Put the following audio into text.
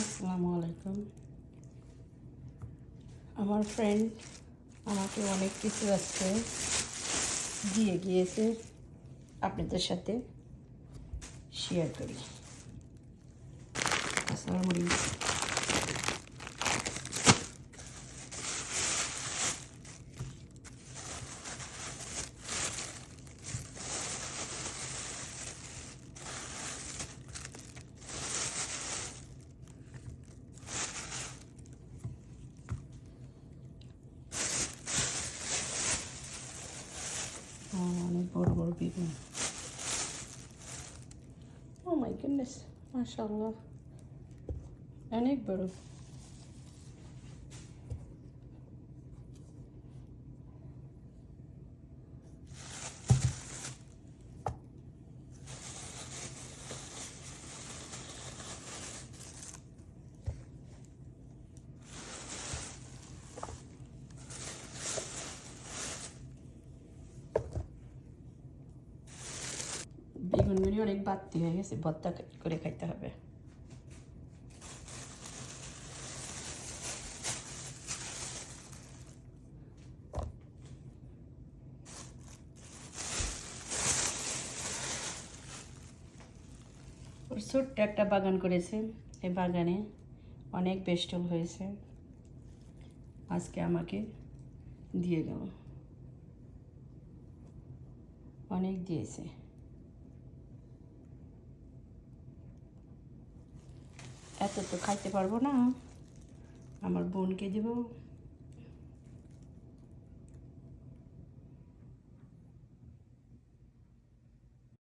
আসসালামু আলাইকুম আমার ফ্রেন্ড আমাকে অনেক কিছু আজকে দিয়ে গিয়েছে আপনাদের সাথে শেয়ার করি। আসসালামু আলাইকুম অনেক বড় বড় বেগুন ও মাই গুডনেস মাশাআল্লাহ অনেক বড় বেগুনগুলি অনেক বাড়তি হয়ে গেছে ভর্তা করে খাইতে হবে ছোট্ট একটা বাগান করেছে। এই বাগানে অনেক বেস্টল হয়েছে। আজকে আমাকে দিয়ে গেল অনেক দিয়েছে। এত তো খাইতে পারব না। আমার বোনকে দেবো।